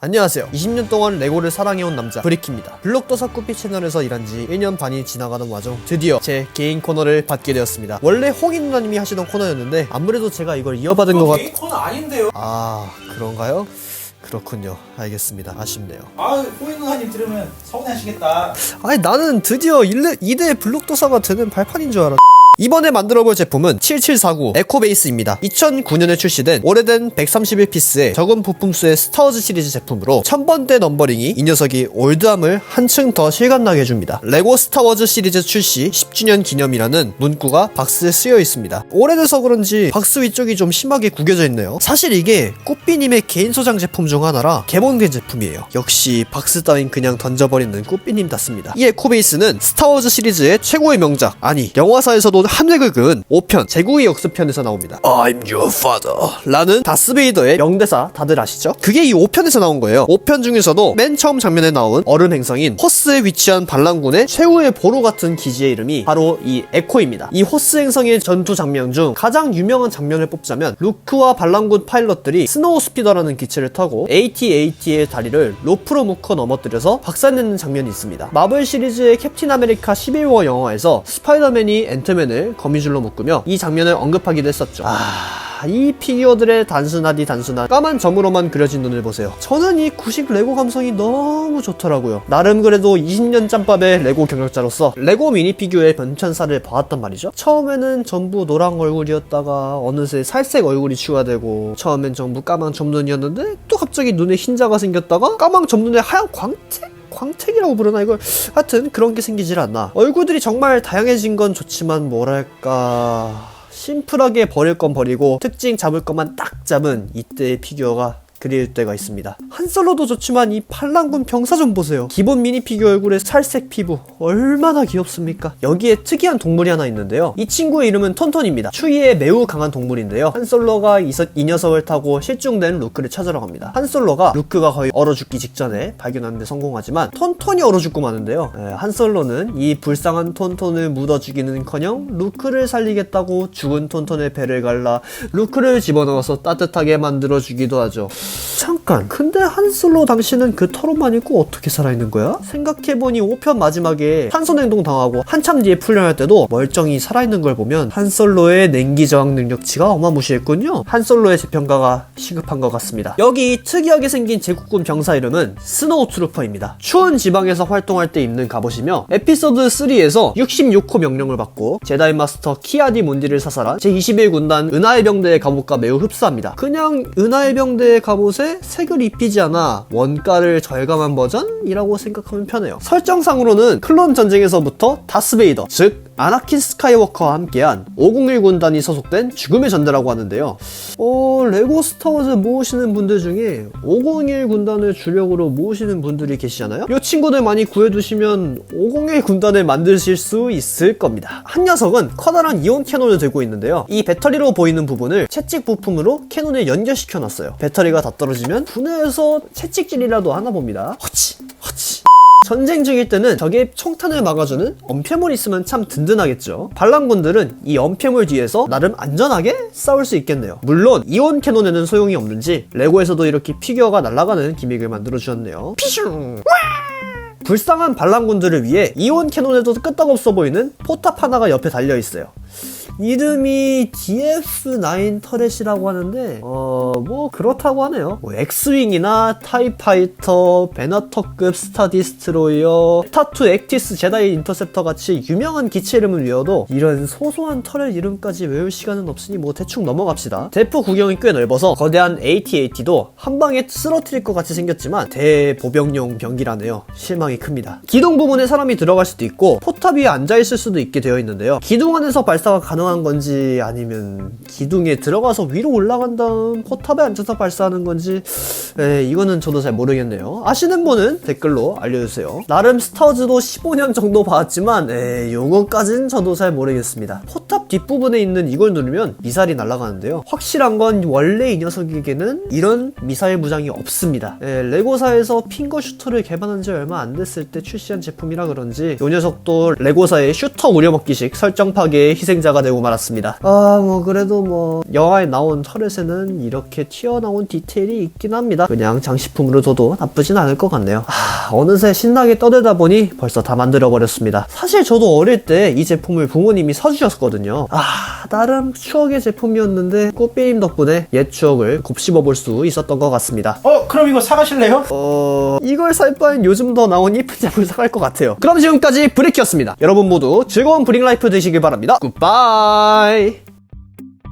안녕하세요. 20년 동안 레고를 사랑해온 남자 브리키입니다. 블록도사 꾸피 채널에서 일한 지 1년 반이 지나가는 와중 드디어 제 개인 코너를 받게 되었습니다. 원래 홍인 누나님이 하시던 코너였는데 아무래도 제가 이걸 이어받은 것 같... 개인 코너 아닌데요. 아 그런가요? 그렇군요. 알겠습니다. 아쉽네요. 아, 호인 누나님 들으면 서운해하시겠다. 아니 나는 드디어 1대, 2대 블록도사가 되는 발판인 줄 알았 이번에 만들어 볼 제품은 7749 에코베이스입니다. 2009년에 출시된 오래된 131피스의 적은 부품수의 스타워즈 시리즈 제품으로 1000번대 넘버링이 이 녀석이 올드함을 한층 더 실감나게 해줍니다. 레고 스타워즈 시리즈 출시 10주년 기념이라는 문구가 박스에 쓰여 있습니다. 오래돼서 그런지 박스 위쪽이 좀 심하게 구겨져 있네요. 사실 이게 꾸삐님의 개인 소장 제품 중 하나라 개봉된 제품이에요. 역시 박스 따윈 그냥 던져버리는 꾸삐님 답습니다. 이 에코베이스는 스타워즈 시리즈의 최고의 명작, 아니 영화사에서도 그은 5편 제국의 역습편에서 나옵니다. I'm your father 라는 다스베이더의 명대사 다들 아시죠? 그게 이 5편에서 나온 거예요. 5편 중에서도 맨 처음 장면에 나온 얼음 행성인 호스에 위치한 반란군의 최후의 보루 같은 기지의 이름이 바로 이 에코입니다. 이 호스 행성의 전투 장면 중 가장 유명한 장면을 뽑자면 루크와 반란군 파일럿들이 스노우 스피더라는 기체를 타고 AT-AT의 다리를 로프로 묶어 넘어뜨려서 박살내는 장면이 있습니다. 마블 시리즈의 캡틴 아메리카 11워 영화에서 스파이더맨이 앤트맨을 거미줄로 묶으며 이 장면을 언급하기도 했었죠. 아, 이 피규어들의 단순하디 단순한 까만 점으로만 그려진 눈을 보세요. 저는 이 구식 레고 감성이 너무 좋더라고요. 나름 그래도 20년 짬밥의 레고 경력자로서 레고 미니 피규어의 변천사를 봐왔단 말이죠. 처음에는 전부 노랑 얼굴이었다가 어느새 살색 얼굴이 추가되고 처음엔 전부 까만 점눈이었는데 또 갑자기 눈에 흰자가 생겼다가 까만 점눈에 하얀 광택? 광택이라고 부르나? 이걸 하여튼 그런 게 생기질 않나 얼굴들이 정말 다양해진 건 좋지만 뭐랄까 심플하게 버릴 건 버리고 특징 잡을 것만 딱 잡은 이때의 피규어가 그릴 때가 있습니다. 한솔로도 좋지만 이 팔랑군 병사 좀 보세요. 기본 미니 피규어 얼굴에 살색 피부 얼마나 귀엽습니까? 여기에 특이한 동물이 하나 있는데요. 이 친구의 이름은 톤톤입니다. 추위에 매우 강한 동물인데요. 한솔로가 이, 서- 이 녀석을 타고 실종된 루크를 찾으러 갑니다. 한솔로가 루크가 거의 얼어 죽기 직전에 발견하는데 성공하지만 톤톤이 얼어 죽고 마는데요. 에, 한솔로는 이 불쌍한 톤톤을 묻어 죽이는커녕 루크를 살리겠다고 죽은 톤톤의 배를 갈라 루크를 집어넣어서 따뜻하게 만들어 주기도 하죠. 참 잠깐, 근데 한솔로 당신은 그 털옷만 입고 어떻게 살아있는 거야? 생각해보니 5편 마지막에 탄소냉동 당하고 한참 뒤에 풀려날 때도 멀쩡히 살아있는 걸 보면 한솔로의 냉기 저항 능력치가 어마무시했군요. 한솔로의 재평가가 시급한 것 같습니다. 여기 특이하게 생긴 제국군 병사 이름은 스노우 트루퍼입니다. 추운 지방에서 활동할 때 입는 갑옷이며 에피소드 3에서 66호 명령을 받고 제다이 마스터 키아디 몬디를 사살한 제21군단 은하의 병대의 갑옷과 매우 흡사합니다. 그냥 은하의 병대의 갑옷에 색을 입히지 않아 원가를 절감한 버전이라고 생각하면 편해요. 설정상으로는 클론 전쟁에서부터 다스베이더, 즉 아나킨 스카이워커와 함께한 501 군단이 소속된 죽음의 전대라고 하는데요. 어, 레고 스타워즈 모으시는 분들 중에 501 군단을 주력으로 모으시는 분들이 계시잖아요? 이 친구들 많이 구해두시면 501 군단을 만드실 수 있을 겁니다. 한 녀석은 커다란 이온 캐논을 들고 있는데요. 이 배터리로 보이는 부분을 채찍 부품으로 캐논에 연결시켜 놨어요. 배터리가 다 떨어지면 분해해서 채찍질이라도 하나 봅니다. 허치, 허치. 전쟁 중일 때는 적의 총탄을 막아주는 엄폐물 있으면 참 든든하겠죠. 반란군들은 이 엄폐물 뒤에서 나름 안전하게 싸울 수 있겠네요. 물론 이온 캐논에는 소용이 없는지 레고에서도 이렇게 피규어가 날아가는 기믹을 만들어 주셨네요. 피슝! 불쌍한 반란군들을 위해 이온 캐논에도 끄떡없어 보이는 포탑 하나가 옆에 달려 있어요. 이름이 DF9 터렛이라고 하는데 어 뭐 그렇다고 하네요. 뭐 엑스윙이나 타이파이터 베나터급 스타디스트로이어 타투 액티스 제다이 인터셉터 같이 유명한 기체 이름은 외워도 이런 소소한 터렛 이름까지 외울 시간은 없으니 뭐 대충 넘어갑시다. 대포 구경이 꽤 넓어서 거대한 AT-AT도 한 방에 쓰러뜨릴 것 같이 생겼지만 대보병용 병기라네요. 실망이 큽니다. 기둥 부분에 사람이 들어갈 수도 있고 포탑 위에 앉아있을 수도 있게 되어 있는데요. 기둥 안에서 발사가 가능한 건지 아니면 기둥에 들어가서 위로 올라간 다음 포탑에 앉아서 발사하는 건지 에, 이거는 저도 잘 모르겠네요. 아시는 분은 댓글로 알려주세요. 나름 스타워즈도 15년 정도 봤지만 에, 요거까지는 저도 잘 모르겠습니다. 포탑 뒷부분에 있는 이걸 누르면 미사일이 날아가는데요. 확실한 건 원래 이 녀석에게는 이런 미사일 무장이 없습니다. 에, 레고사에서 핑거 슈터를 개발한 지 얼마 안 됐을 때 출시한 제품이라 그런지 이 녀석도 레고사의 슈터 우려먹기식 설정 파괴의 희생자가 되고 이러고 말았습니다. 아, 뭐, 그래도 뭐, 영화에 나온 털에새는 이렇게 튀어나온 디테일이 있긴 합니다. 그냥 장식품으로 둬도 나쁘진 않을 것 같네요. 아, 어느새 신나게 떠들다 보니 벌써 다 만들어버렸습니다. 사실 저도 어릴 때 이 제품을 부모님이 사주셨거든요. 아, 나름 추억의 제품이었는데, 꽃비님 덕분에 옛 추억을 곱씹어 볼 수 있었던 것 같습니다. 어 그럼 이거 사가실래요? 어... 이걸 살 바엔 요즘 더 나온 이쁜 제품을 사갈 것 같아요. 그럼 지금까지 브레이크였습니다. 여러분 모두 즐거운 브링 라이프 되시길 바랍니다. 굿바이! Bye.